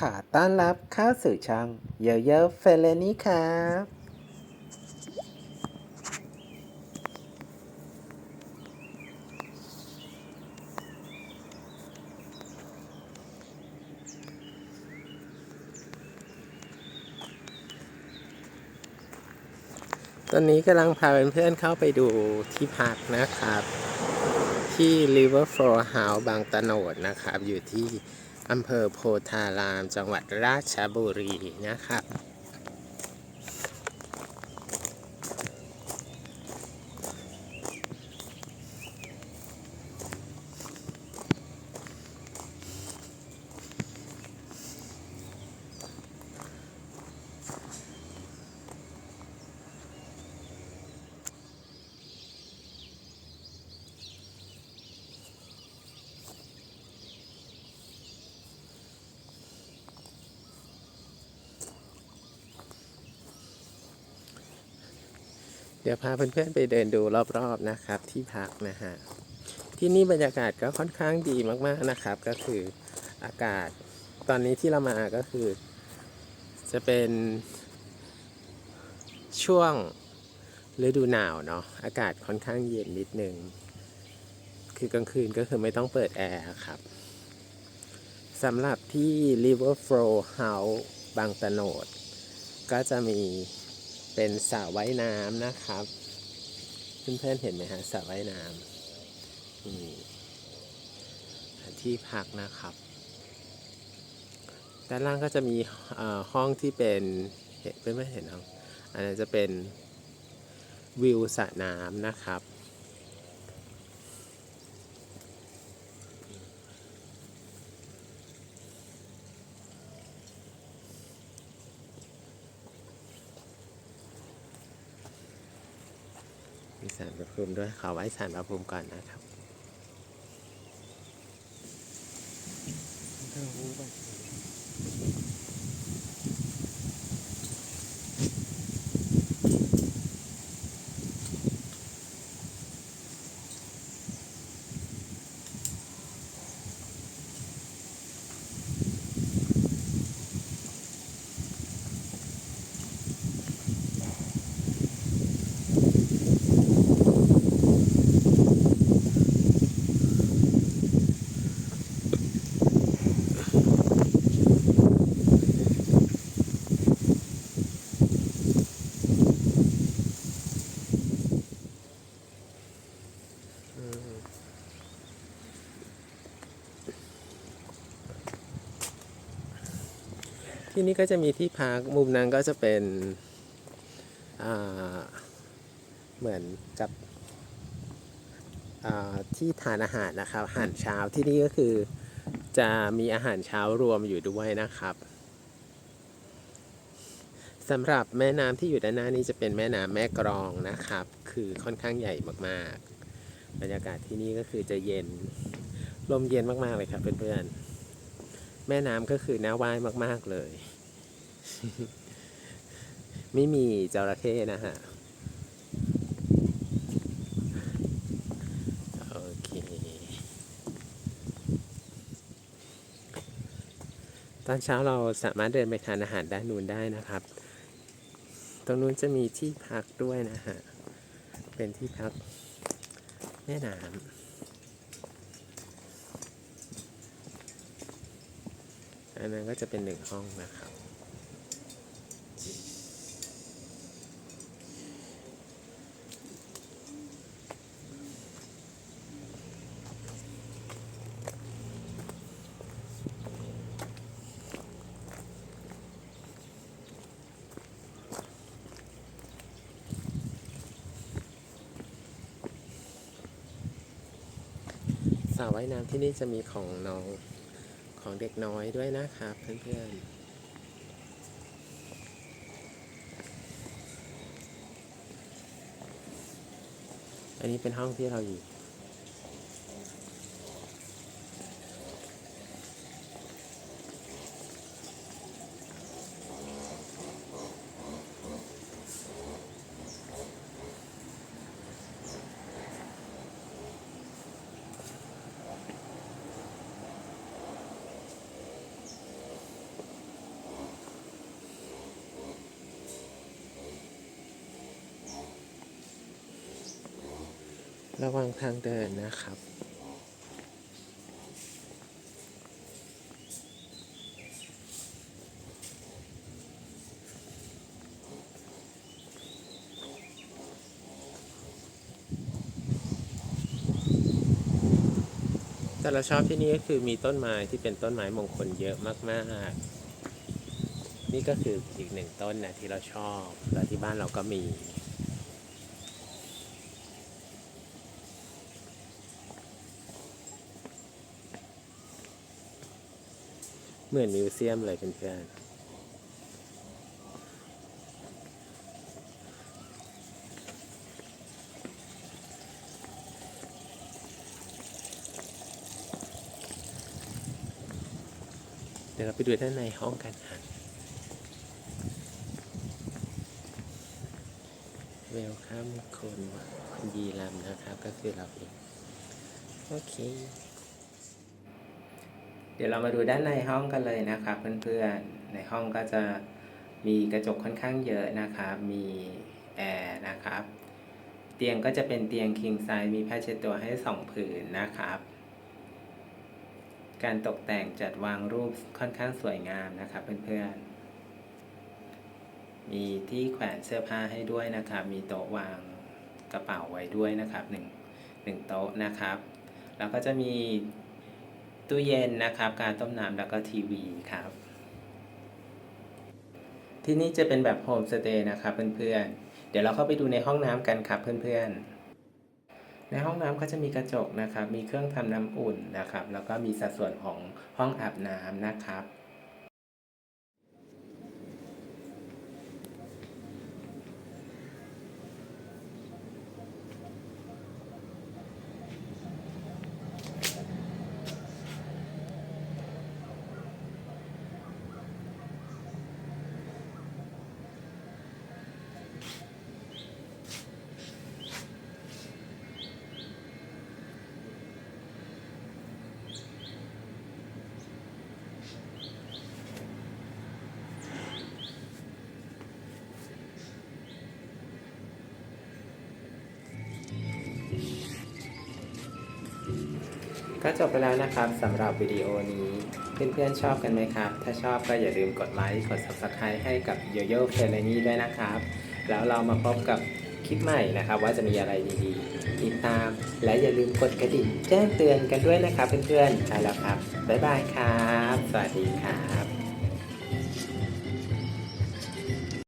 ขอต้อนรับเข้าสู่ช่องเยอะเยอะเฟลนี่ครับ ตอนนี้กำลังพาเพื่อนๆเข้าไปดูที่พักนะครับ ที่ River Flow House บางตะโนดนะครับ อยู่ที่ อำเภอโพธาราม จังหวัดราชบุรีนะครับ เดี๋ยวพาเพื่อนๆไปเดินดูรอบๆนะครับ ที่พักนะฮะที่นี่บรรยากาศก็ค่อนข้างดีมากๆนะครับ ก็คืออากาศตอนนี้ที่เรามาก็คือ จะเป็นช่วงฤดูหนาวเนาะอากาศค่อนข้างเย็นนิดนึง คือกลางคืนก็คือไม่ต้องเปิดแอร์ครับสำหรับที่ River Flow House บางตะโนด ก็จะมี เป็นสระว่ายน้ำนะครับ เพื่อนๆเห็นไหมฮะสระว่ายน้ำนี่ที่พักนะครับด้านล่างก็จะมีห้องที่เป็นเห็นเพื่อนๆเห็นครับอันนั้นจะเป็นวิวสระน้ำนะครับ สารพระภูมิด้วยขอไว้สารพระภูมิก่อนนะครับ ที่นี่ก็จะมีที่พักมุมนั้นก็จะเป็นเหมือนกับที่ทานอาหารนะครับอาหารเช้าที่นี่ก็คือจะมีอาหารเช้ารวมอยู่ด้วยนะครับสำหรับแม่น้ำที่อยู่ด้านหน้านี้จะเป็นแม่น้ำแม่กรองนะครับ คือค่อนข้างใหญ่มากๆ บรรยากาศที่นี่ก็คือจะเย็นลมเย็นมากๆเลยครับเพื่อนๆแม่น้ำก็คือน่าว่ายมากๆเลย ไม่มีจระเข้นะฮะ โอเค ตอนเช้าเราสามารถเดินไปทานอาหารด้านนู้นได้นะครับ ตรงนู้นจะมีที่พักด้วยนะฮะ เป็นที่พักแม่น้ำอันนั้นก็จะเป็นหนึ่งห้องนะครับ สระว่ายน้ำที่นี่จะมีของน้องของเด็กน้อยด้วยนะครับเพื่อนๆอันนี้เป็นห้องที่เราอยู่ ระวังทางเดินนะครับแต่เราชอบที่นี่ก็คือมีต้นไม้ที่เป็นต้นไม้มงคลเยอะมากๆ นี่ก็คืออีกหนึ่งต้นนะที่เราชอบ แล้วที่บ้านเราก็มี เหมือนมิวเซียมเลยเพื่อนๆเดี๋ยวเราไปดูด้านในห้องกันค่ะ เวลคัมคุณคุณยีรำนะครับ ก็คือเราเอง โอเค เดี๋ยวเรามาดูด้านในห้องกันเลยนะครับเพื่อนๆ ในห้องก็จะมีกระจกค่อนข้างเยอะนะครับ มีแอร์นะครับ เตียงก็จะเป็นเตียง king size มีผ้าเช็ดตัวให้สองผืนนะครับ การตกแต่งจัดวางรูปค่อนข้างสวยงามนะครับเพื่อนๆ มีที่แขวนเสื้อผ้าให้ด้วยนะครับ มีโต๊ะวางกระเป๋าไว้ด้วยนะครับหนึ่งหนึ่งโต๊ะนะครับ แล้วก็จะมี ตู้เย็นนะครับ การต้มน้ำแล้วก็ทีวีครับ ที่นี่จะเป็นแบบโฮมสเตย์นะครับเพื่อนๆ เดี๋ยวเราเข้าไปดูในห้องน้ำกันครับเพื่อนๆ ในห้องน้ำก็จะมีกระจกนะครับ มีเครื่องทำน้ำอุ่นนะครับ แล้วก็มีสัดส่วนของห้องอาบน้ำนะครับ ก็จบไปแล้วนะครับสำหรับวิดีโอนี้ เพื่อนๆชอบกันไหมครับ ถ้าชอบก็อย่าลืมกดไลค์กด Subscribe ให้กับโยโย่เฟรนี่ด้วยนะครับ แล้วเรามาพบกับคลิปใหม่นะครับ ว่าจะมีอะไรดีๆ ติดตาม และอย่าลืมกดกระดิ่งแจ้งเตือนกันด้วยนะครับเพื่อนๆใช่แล้วครับ บ๊ายบายครับ สวัสดีครับ